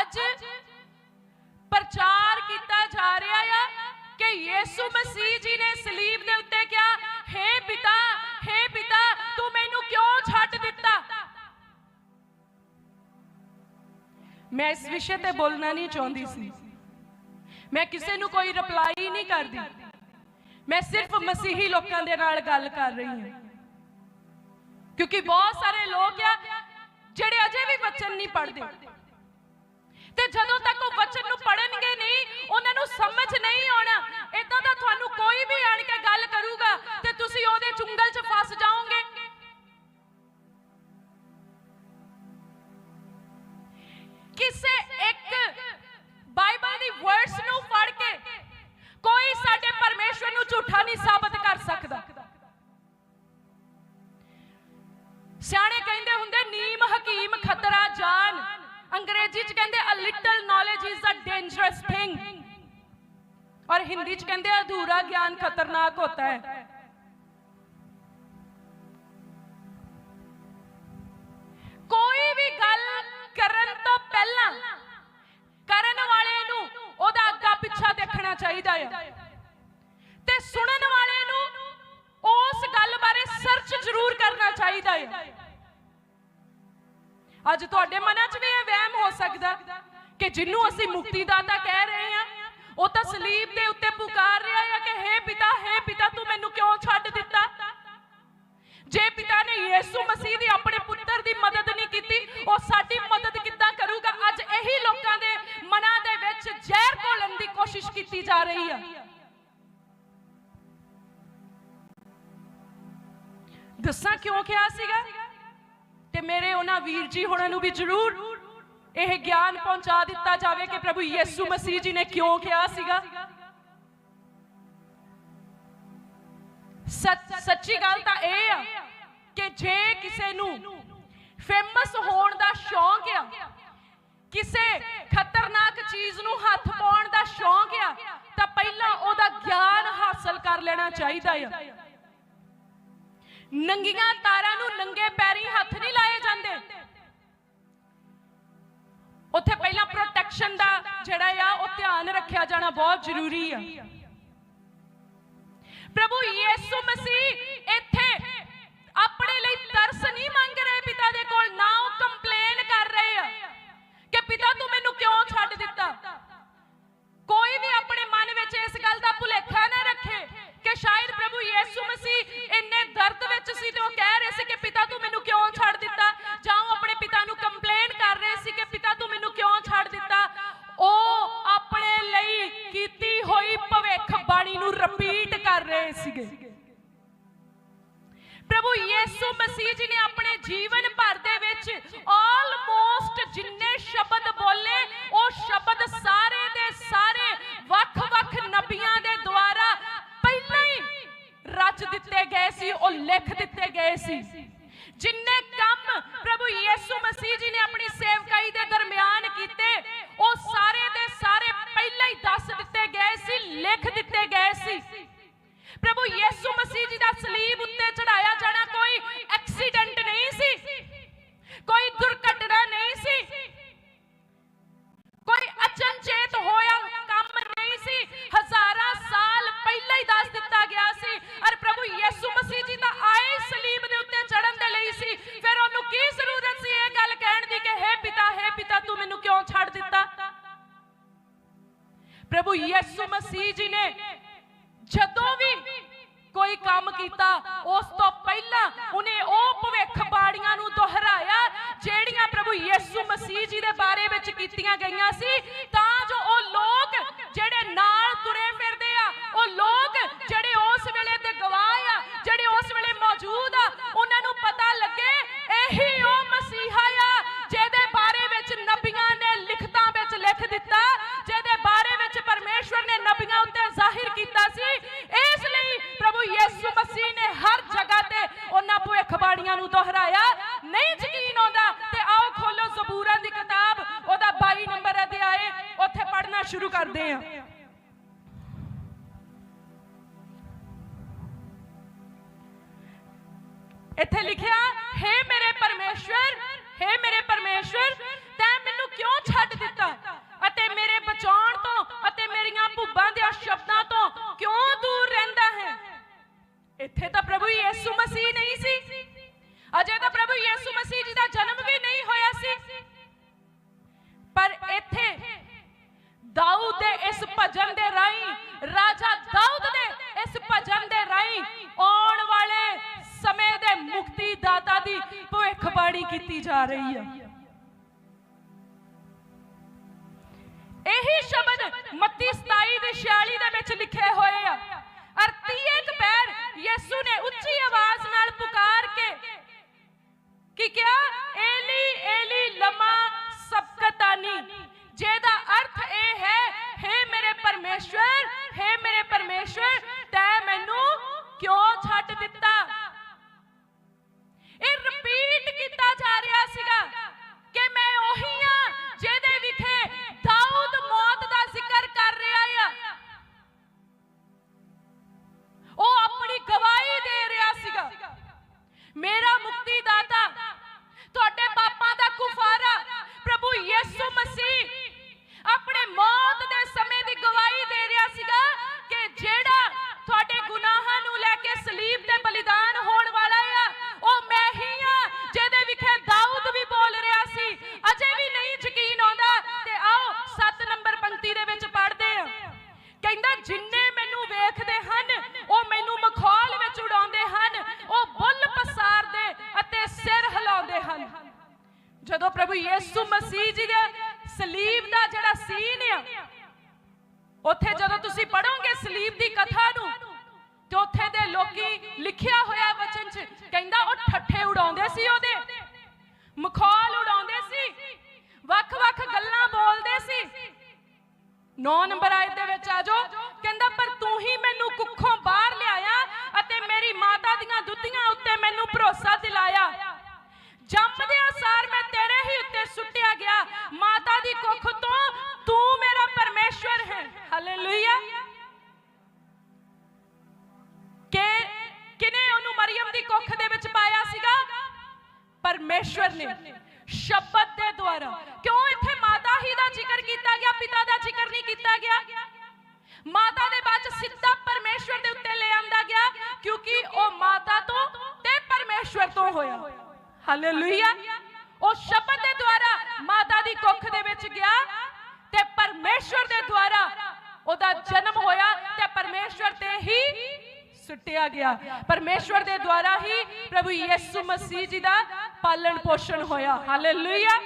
ਅੱਜ ਪ੍ਰਚਾਰ ਕੀਤਾ ਜਾ ਰਿਹਾ ਆ ਕਿ ਯੀਸੂ ਮਸੀਹ ਜੀ ਨੇ ਸਲੀਬ ਦੇ ਉੱਤੇ ਕਿਹਾ, ਹੇ ਪਿਤਾ ਹੇ ਪਿਤਾ, ਤੂੰ ਮੈਨੂੰ ਕਿਉਂ ਛੱਡ ਦਿੱਤਾ? ਮੈਂ ਇਸ ਵਿਸ਼ੇ ਤੇ ਬੋਲਣਾ ਨਹੀਂ ਚਾਹੁੰਦੀ ਸੀ। ਮੈਂ ਕਿਸੇ ਨੂੰ ਕੋਈ ਰਿਪਲਾਈ ਨਹੀਂ ਕਰਦੀ। ਮੈਂ ਸਿਰਫ ਮਸੀਹੀ ਲੋਕਾਂ ਦੇ ਨਾਲ ਗੱਲ ਕਰ ਰਹੀ ਹਾਂ। ਕਿਉਂਕਿ ਬਹੁਤ ਸਾਰੇ ਲੋਕ ਆ ਜਿਹੜੇ ਅਜੇ ਵੀ ਬਚਨ ਨਹੀਂ ਪੜ੍ਹਦੇ। ਤੇ ਜਦੋਂ ਤੱਕ ਉਹ ਵਚਨ ਨੂੰ ਪੜਨਗੇ ਨਹੀਂ, ਉਹਨਾਂ ਨੂੰ ਸਮਝ ਨਹੀਂ ਆਉਣਾ। ਇਦਾਂ ਦਾ ਤੁਹਾਨੂੰ ਕੋਈ ਵੀ ਆਣ ਕੇ ਗੱਲ ਕਰੂਗਾ ਤੇ ਤੁਸੀਂ ਉਹਦੇ ਚੁੰਗਲ 'ਚ ਫਸ ਜਾਓਗੇ। ਕਿਸੇ ਅੰਗਰੇਜ਼ੀ ਚ ਕਹਿੰਦੇ a little knowledge is a dangerous thing ਔਰ ਹਿੰਦੀ ਚ ਕਹਿੰਦੇ ਅਧੂਰਾ ਗਿਆਨ ਖਤਰਨਾਕ ਹੋਤਾ ਹੈ ਕੋਈ ਵੀ ਗੱਲ ਕਰਨ ਤੋਂ ਪਹਿਲਾਂ ਕਰਨ ਵਾਲੇ ਨੂੰ ਉਹਦਾ ਅੱਗਾ ਪਿੱਛਾ ਦੇਖਣਾ ਚਾਹੀਦਾ ਹੈ ਤੇ ਸੁਣਨ ਵਾਲੇ ਨੂੰ ਉਸ ਗੱਲ ਬਾਰੇ ਸਰਚ ਜ਼ਰੂਰ ਕਰਨਾ ਚਾਹੀਦਾ ਹੈ ਅੱਜ ਤੁਹਾਡੇ ਮਨਾਂ 'ਚ ਵੀ ਇਹ ਵਹਿਮ ਹੋ ਸਕਦਾ ਕਿ ਜਿਹਨੂੰ ਅਸੀਂ ਮੁਕਤੀ ਦਾਤਾ ਕਹਿ ਰਹੇ ਹਾਂ ਉਹ ਤਾਂ ਸਲੀਬ ਦੇ ਉੱਤੇ ਪੁਕਾਰ ਰਿਹਾ ਹੈ ਕਿ ਹੇ ਪਿਤਾ ਹੇ ਪਿਤਾ ਤੂੰ ਮੈਨੂੰ ਕਿਉਂ ਛੱਡ ਦਿੱਤਾ? ਜੇ ਪਿਤਾ ਨੇ ਯੀਸੂ ਮਸੀਹ ਦੀ ਆਪਣੇ ਪੁੱਤਰ ਦੀ ਮਦਦ ਨਹੀਂ ਕੀਤੀ ਉਹ ਸਾਡੀ ਮਦਦ ਕਿੱਦਾਂ ਕਰੂਗਾ? ਅੱਜ ਇਹੀ ਲੋਕਾਂ ਦੇ ਮਨਾਂ ਦੇ ਵਿੱਚ ਜ਼ਹਿਰ ਘੋਲਣ ਦੀ ਕੋਸ਼ਿਸ਼ ਕੀਤੀ ਜਾ ਰਹੀ ਹੈ ਦੱਸਾਂ ਕਿਉਂ ਕਿਹਾ ਸੀਗਾ? ਮੇਰੇ ਉਹਨਾਂ ਵੀਰ ਜੀ ਹੋਣਾ ਨੂੰ ਵੀ ਜ਼ਰੂਰ ਇਹ ਗਿਆਨ ਪਹੁੰਚਾ ਦਿੱਤਾ ਜਾਵੇ ਕਿ ਪ੍ਰਭੂ ਯੀਸੂ ਮਸੀਹ ਜੀ ਨੇ ਕਿਉਂ ਕਿਹਾ ਸੀਗਾ। ਸੱਚੀ ਗੱਲ ਤਾਂ ਇਹ ਆ ਕਿ ਜੇ ਕਿਸੇ ਨੂੰ ਫੇਮਸ ਹੋਣ ਦਾ ਸ਼ੌਂਕ ਆ, ਕਿਸੇ ਖਤਰਨਾਕ ਚੀਜ਼ ਨੂੰ ਹੱਥ ਪਾਉਣ ਦਾ ਸ਼ੌਂਕ ਆ, ਤਾਂ ਪਹਿਲਾਂ ਉਹਦਾ ਗਿਆਨ ਹਾਸਲ ਕਰ ਲੈਣਾ ਚਾਹੀਦਾ ਆ। ਨੰਗੀਆਂ ਤਾਰਾਂ ਨੂੰ ਨੰਗੇ ਪੈਰੀ ਹੱਥ ਨਹੀਂ ਲਾਏ ਜਾਂਦੇ। ਉੱਥੇ ਪਹਿਲਾਂ ਪ੍ਰੋਟੈਕਸ਼ਨ ਦਾ ਜਿਹੜਾ ਆ, ਉਹ ਧਿਆਨ ਰੱਖਿਆ ਜਾਣਾ ਬਹੁਤ ਜ਼ਰੂਰੀ ਆ। ਪ੍ਰਭੂ ਯੀਸੂ ਮਸੀਹ ਇੱਥੇ ਆਪਣੇ ਲਈ ਤਰਸ ਨਹੀਂ ਮੰਗ ਰਹੇ, ਪਿਤਾ ਦੇ ਕੋਲ ਨਾ ਉਹ ਕੰਪਲੇਨ ਕਰ ਰਹੇ ਆ ਕਿ ਪਿਤਾ ਤੂੰ ਸੀ ਤੇ ਉਹ ਕਹਿ ਰਹੇ ਸੀ ਕਿ ਪਿਤਾ ਤੂੰ ਮੈਨੂੰ ਕਿਉਂ ਛੱਡ ਦਿੱਤਾ? ਜਾਂ ਉਹ ਆਪਣੇ ਪਿਤਾ ਨੂੰ ਕੰਪਲੇਨ ਕਰ ਰਹੇ ਸੀ ਕਿ ਪਿਤਾ ਤੂੰ ਮੈਨੂੰ ਕਿਉਂ ਛੱਡ ਦਿੱਤਾ? ਉਹ ਆਪਣੇ ਲਈ ਕੀਤੀ ਹੋਈ ਭਵਿੱਖ ਬਾਣੀ ਨੂੰ ਰਿਪੀਟ ਕਰ ਰਹੇ ਸੀਗੇ। ਪ੍ਰਭੂ ਯੀਸੂ ਮਸੀਹ ਜੀ ਨੇ ਆਪਣੇ ਜੀਵਨ ਦਿੱਤੇ ਪ੍ਰਭੂ ਯੀਸੂ ਮਸੀਹ ਜੀ ਨੇ ਜਦੋਂ ਵੀ ਕੋਈ ਕੰਮ ਕੀਤਾ, ਉਸ ਤੋਂ ਪਹਿਲਾਂ ਉਹਨੇ ਉਹ ਭਵਿੱਖ ਬਾਣੀਆਂ ਨੂੰ ਦੁਹਰਾਇਆ, ਜਿਹੜੀਆਂ ਪ੍ਰਭੂ ਯੀਸੂ ਮਸੀਹ ਜੀ ਦੇ ਬਾਰੇ ਵਿੱਚ ਕੀਤੀਆਂ ਗਈਆਂ ਸੀ। ਤਾਂ ਜੋ ਉਹ ਲੋਕ ਜਿਹੜੇ ਨਾਲ ਤੁਰੇ ਫਿਰਦੇ ਆ, ਉਹ ਲੋਕ ਜਿਹੜੇ ਉਸ ਵੇਲੇ ਦੇ ਗਵਾਹ ਆ, ਜਿਹੜੇ ਉਸ ਵੇਲੇ ਮੌਜੂਦ ਆ, ਉਹਨਾਂ ਨੂੰ ਪਤਾ ਲੱਗੇ, ਇਹੀ ਸ਼ੁਰੂ ਕਰਦੇ ਹਾਂ। ਇੱਥੇ ਲਿਖਿਆ ਹੈ ਮੇਰੇ ਪਰਮੇਸ਼ਵਰ ਹੈ ਮੇਰੇ ਪਰਮੇਸ਼ਵਰ ਤੇ ਇਸ ਭਜਨ ਦੇ ਰਾਹੀਂ, ਰਾਜਾ ਦਾਊਦ ਨੇ ਇਸ ਭਜਨ ਦੇ ਰਾਹੀਂ ਆਉਣ ਵਾਲੇ ਸਮੇਂ ਦੇ ਮੁਕਤੀ ਦਾਤਾ ਦੀ ਭਵਿੱਖਬਾਣੀ ਕੀਤੀ ਜਾ ਰਹੀ ਹੈ ਇਹੀ ਸ਼ਬਦ ਮੱਤੀ 27 ਦੇ 46 ਦੇ ਵਿੱਚ ਲਿਖੇ ਹੋਏ ਆ। ਅਰ 30 ਇੱਕ ਪੈਰ ਯਿਸੂ ਨੇ ਉੱਚੀ ਆਵਾਜ਼ ਨਾਲ ਪੁਕਾਰ ਕੇ ਕੀ ਕਿਹਾ? ਯਿਸੂ ਮਸੀਹ ਆਪਣੇ ਮੌਤ ਦੇ ਸਮੇਂ ਦੀ ਗਵਾਹੀ ਦੇ ਰਿਹਾ ਸੀਗਾ ਕਿ ਜਿਹੜਾ ਤੁਹਾਡੇ ਗੁਨਾਹਾਂ ਨੂੰ ਲੈ ਕੇ ਸਲੀਬ ਸਲੀਬ ਦਾ ਜਿਹੜਾ ਸੀਨ ਆ, ਉੱਥੇ ਜਦੋਂ ਤੁਸੀਂ ਪੜੋਗੇ ਸਲੀਬ ਦੀ ਕਥਾ ਨੂੰ, ਤੇ ਉੱਥੇ ਦੇ ਲੋਕੀ ਲਿਖਿਆ ਹੋਇਆ ਵਚਨ 'ਚ ਕਹਿੰਦਾ ਉਹ ਠੱਠੇ ਉਡਾਉਂਦੇ ਸੀ ਉਹਦੇ, ਮਖੌਲ ਉਡਾਉਂਦੇ ਸੀ ਵੱਖ-ਵੱਖ ਗੱਲਾਂ ਬੋਲਦੇ ਸੀ। 9 ਨੰਬਰ ਆਇਤ ਦੇ ਵਿੱਚ ਆ ਕਹਿੰਦਾ, ਪਰ ਤੂੰ ਹੀ ਮੈਨੂੰ ਕੁੱਖੋਂ ਬਾਹਰ ਲਿਆਇਆ ਅਤੇ ਮੇਰੀ ਮਾਤਾ ਦੀਆਂ ਦੁੱਧੀਆਂ ਉੱਤੇ ਮੈਨੂੰ ਭਰੋਸਾ ਦਿਲਾਇਆ। ਜੰਮਦਿਆਂ ਸਾਰ ਮੈਂ ਨੇ ਸ਼ਬਦ ਦੇ ਦੁਆਰਾ। ਕਿਉਂ ਇੱਥੇ ਮਾਤਾ ਹੀ ਦਾ ਜ਼ਿਕਰ ਕੀਤਾ ਗਿਆ, ਪਿਤਾ ਦਾ ਜ਼ਿਕਰ ਨਹੀਂ ਕੀਤਾ ਗਿਆ? ਮਾਤਾ ਦੇ ਬਾਅਦ ਸਿੱਧਾ ਪਰਮੇਸ਼ਵਰ ਦੇ ਉੱਤੇ ਲੈ ਆਂਦਾ ਗਿਆ, ਕਿਉਂਕਿ ਉਹ ਮਾਤਾ ਤੋਂ ਤੇ ਪਰਮੇਸ਼ਵਰ ਤੋਂ ਹੋਇਆ। ਹਾਲੇਲੂਇਆ ਉਹ ਸ਼ਬਦ ਦੇ ਦੁਆਰਾ ਮਾਤਾ ਦੀ ਕੁੱਖ ਦੇ ਵਿੱਚ ਗਿਆ ਤੇ ਪਰਮੇਸ਼ਵਰ ਦੇ ਦੁਆਰਾ ਉਹਦਾ ਜਨਮ ਹੋਇਆ ਤੇ ਪਰਮੇਸ਼ਵਰ ਤੇ ਹੀ ਸੁੱਟਿਆ ਗਿਆ। ਪਰਮੇਸ਼ਵਰ ਦੇ ਦੁਆਰਾ ਹੀ ਪ੍ਰਭੂ ਯਿਸੂ ਮਸੀਹ ਜੀ ਦਾ ਪਾਲਣ ਪੋਸ਼ਣ ਹੋਇਆ। ਹਾਲੇਲੂਇਆ